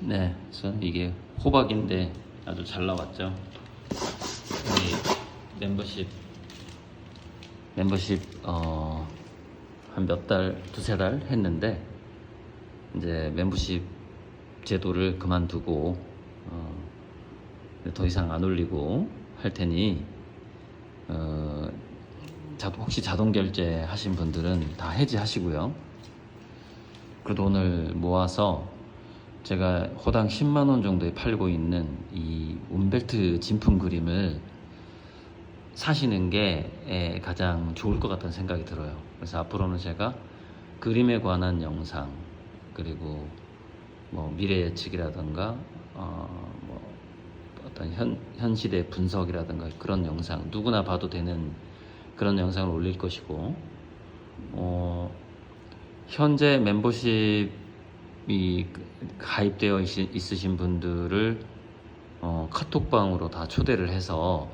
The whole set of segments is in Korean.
네, 그래서 이게 호박인데 아주 잘 나왔죠. 우리 멤버십 멤버십 어, 한 몇 달, 두세 달 했는데 이제 멤버십 제도를 그만두고 어, 더 이상 안 올리고 할 테니 어, 자, 혹시 자동 결제 하신 분들은 다 해지하시고요. 그 돈을 모아서 제가 호당 10만 원 정도에 팔고 있는 이 움벨트 진품 그림을 사시는 게 에, 가장 좋을 것 같다는 생각이 들어요. 그래서 앞으로는 제가 그림에 관한 영상 그리고 뭐 미래 예측이라든가 어, 뭐 어떤 현, 현 시대 분석이라든가 그런 영상 누구나 봐도 되는 그런 영상을 올릴 것이고 어, 현재 멤버십 이 가입되어 있, 있으신 분들을 어, 카톡방으로 다 초대를 해서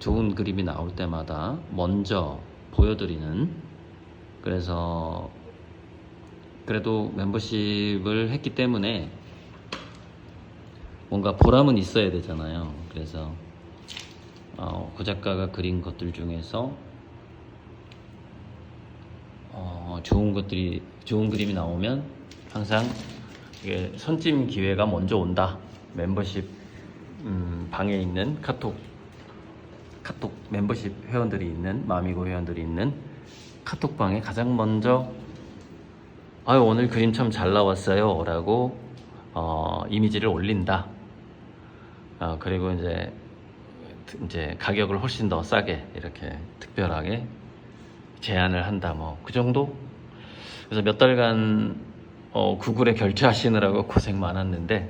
좋은 그림이 나올 때마다 먼저 보여드리는 그래서 그래도 멤버십을 했기 때문에 뭔가 보람은 있어야 되잖아요. 그래서 어, 그 작가가 그린 것들 중에서 어, 좋은 것들이 좋은 그림이 나오면 항상 이게 선찜 기회가 먼저 온다. 멤버십 음, 방에 있는 카톡 카톡 멤버십 회원들이 있는 마미고 회원들이 있는 카톡방에 가장 먼저 아유 오늘 그림 참 잘 나왔어요 라고 어, 이미지를 올린다. 어, 그리고 이제 이제 가격을 훨씬 더 싸게 이렇게 특별하게 제안을 한다. 뭐 그 정도. 그래서 몇 달간 어, 구글에 결제하시느라고 고생 많았는데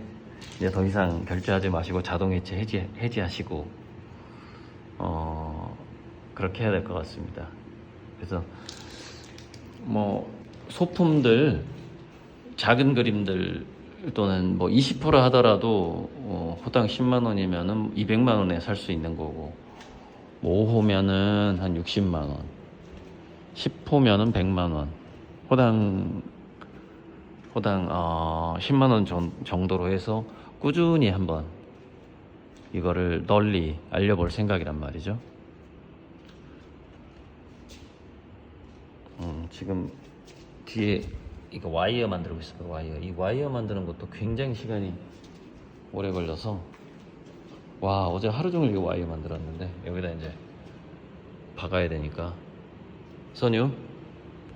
이제 더 이상 결제하지 마시고 자동 해체 해지 해지하시고 어, 그렇게 해야 될 것 같습니다. 그래서 뭐 소품들 작은 그림들 또는 뭐 20% 하더라도 어, 호당 10만 원이면은 200만 원에 살 수 있는 거고 뭐 5호면은 한 60만 원 10호면은 100만 원 호당 호당 어, 10만 원 정- 정도로 해서 꾸준히 한번 이거를 널리 알려볼 생각이란 말이죠. 음, 지금 뒤에 이거 와이어 만들고 있어요. 와이어. 이 와이어 만드는 것도 굉장히 시간이 오래 걸려서 와 어제 하루 종일 이거 와이어 만들었는데 여기다 이제 박아야 되니까 선유